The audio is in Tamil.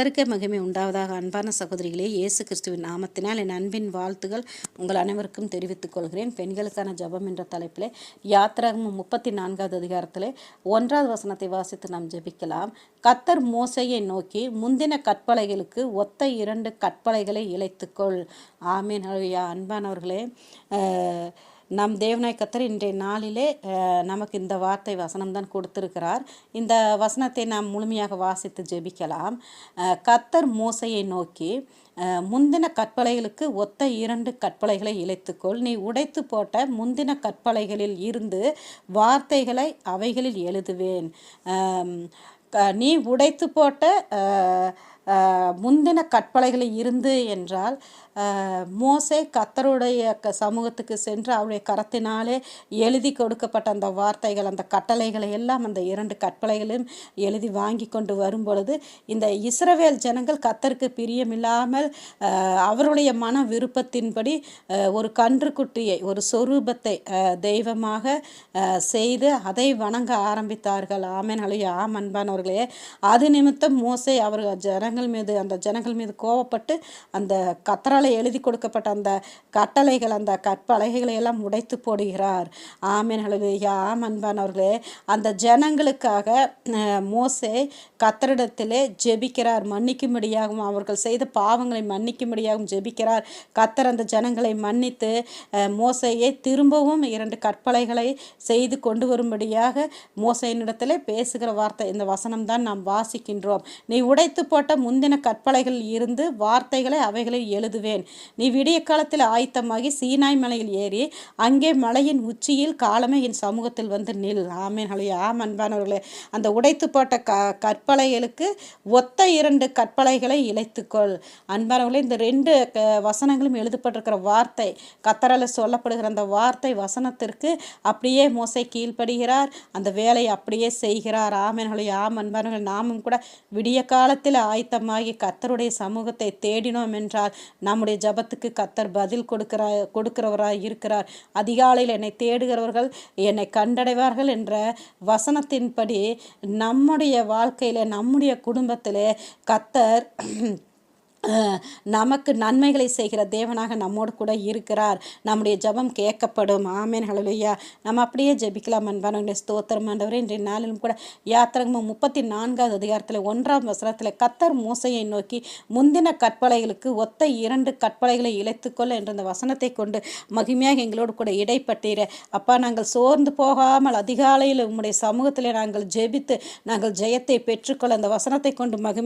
கத்தருக்கே மகிமை உண்டாவதாக அன்பான சகோதரிகளே இயேசு கிறிஸ்துவின் நாமத்தினால் என் அன்பின் வாழ்த்துகள் உங்கள் அனைவருக்கும் தெரிவித்துக் கொள்கிறேன். பெண்களுக்கான ஜெபம் என்ற தலைப்பில் யாத்திராகமம் முப்பத்தி நான்காவது அதிகாரத்தில் ஒன்றாவது வசனத்தை வாசித்து நாம் ஜெபிக்கலாம். கத்தர் மோசையை நோக்கி முந்தின கற்பலைகளுக்கு ஒத்த இரண்டு கற்பலைகளை இழைத்துக்கொள். ஆமீன். ஹalleluya. அன்பானவர்களே நம் தேவனாய் கத்தர் இன்றைய நாளிலே நமக்கு இந்த வார்த்தை வசனம் தான் கொடுத்திருக்கிறார். இந்த வசனத்தை நாம் முழுமையாக வாசித்து ஜெபிக்கலாம். கத்தர் மோசையை நோக்கி முந்தின கற்பலைகளுக்கு ஒத்த இரண்டு கற்பலைகளை இழைத்துக்கொள். நீ உடைத்து போட்ட முந்தின கற்பலைகளில் இருந்து வார்த்தைகளை அவைகளில் எழுதுவேன். க- நீ உடைத்து போட்ட முந்தின கற்பலைகளில் இருந்து என்றால் மோசே கத்தருடைய க சமூகத்துக்கு சென்று அவருடைய கரத்தினாலே எழுதி கொடுக்கப்பட்ட அந்த வார்த்தைகள் அந்த கட்டளைகளை எல்லாம் அந்த இரண்டு கற்பலைகளையும் எழுதி வாங்கி கொண்டு வரும் பொழுது இந்த இஸ்ரவேல் ஜனங்கள் கத்தருக்கு பிரியமில்லாமல் அவருடைய மன விருப்பத்தின்படி ஒரு கன்றுக்குட்டியை ஒரு சொரூபத்தை தெய்வமாக செய்து அதை வணங்க ஆரம்பித்தார்கள். ஆமேன் அலைய ஆம் அன்பானவர்களே. அது நிமித்தம் மோசை அவர்கள் ஜனங்கள் மீது அந்த ஜனங்கள் மீது கோவப்பட்டு அந்த கத்தரால் எழுதி கொடுக்கப்பட்ட அந்த கட்டளைகள் அந்த கற்பலகைகளை எல்லாம் உடைத்து போடுகிறார். ஆமேன் ஆம் அன்பானவர்களே அந்த ஜனங்களுக்காக மோசே கத்தரிடத்திலே ஜெபிக்கிறார். மன்னிக்கும்படியாகவும் அவர்கள் செய்த பாவங்களை மன்னிக்கும்படியாகவும் ஜெபிக்கிறார். கத்தர் அந்த ஜனங்களை மன்னித்து மோசையை திரும்பவும் இரண்டு கற்பலைகளை செய்து கொண்டு வரும்படியாக மோசையினிடத்திலே பேசுகிற வார்த்தை இந்த வசனம் தான் நாம் வாசிக்கின்றோம். நீ உடைத்து போட்ட முந்தின கற்பலைகள் இருந்து வார்த்தைகளை அவைகளில் எழுதுவேன். நீ விடிய காலத்தில் ஆயத்தமாகி சீனாய் மலையில் ஏறி அங்கே மலையின் உச்சியில் காலமே என் சமூகத்தில் வந்து நில். ஆமேன். ஆம் அன்பானவர்களே. அந்த உடைத்து போட்ட க கற்பலைகளுக்கு ஒத்த இரண்டு கற்பலைகளை இழைத்துக்கொள். அன்பானவர்களே இந்த ரெண்டு க வசனங்களும் எழுதப்பட்டிருக்கிற வார்த்தை கத்தரால் சொல்லப்படுகிற அந்த வார்த்தை வசனத்திற்கு அப்படியே மோசை கீழ்ப்படுகிறார். அந்த வேலையை அப்படியே செய்கிறார். ஆமேன். ஆம் அன்பானவர்கள். நாமும் கூட விடிய காலத்தில் ஆயத்தமாகி கத்தருடைய சமூகத்தை தேடினோம் என்றால் நம்முடைய ஜபத்துக்கு கத்தர் பதில் கொடுக்கிறா கொடுக்கிறவராய் இருக்கிறார். அதிகாலையில் என்னை தேடுகிறவர்கள் என்னை கண்டடைவார்கள் என்ற வசனத்தின்படி நம்முடைய வாழ்க்கையில் நம்முடைய குடும்பத்தில் கத்தர் நமக்கு நன்மைகளை செய்கிற தேவனாக நம்மோடு கூட இருக்கிறார். நம்முடைய ஜெபம் கேட்கப்படும். ஆமேன் நம்ம அப்படியே ஜெபிக்கலாம் அன்பானவங்களுடைய ஸ்தோத்திரம் ஆண்டவரே. இன்றைய நாளிலும் கூட யாத்திரகமும் முப்பத்தி நான்காவது அதிகாரத்தில் ஒன்றாம் வசனத்தில் கத்தர் மூசையை நோக்கி முந்தின கற்பலைகளுக்கு ஒத்த இரண்டு கற்பலைகளை இழைத்துக்கொள்ள என்ற அந்த வசனத்தை கொண்டு மகிமையாக எங்களோடு கூட இடைப்பட்டீர. அப்பா நாங்கள் சோர்ந்து போகாமல் அதிகாலையில் உம்முடைய சமூகத்தில் நாங்கள் ஜெபித்து நாங்கள் ஜெயத்தை பெற்றுக்கொள்ள அந்த வசனத்தை கொண்டு மகிமை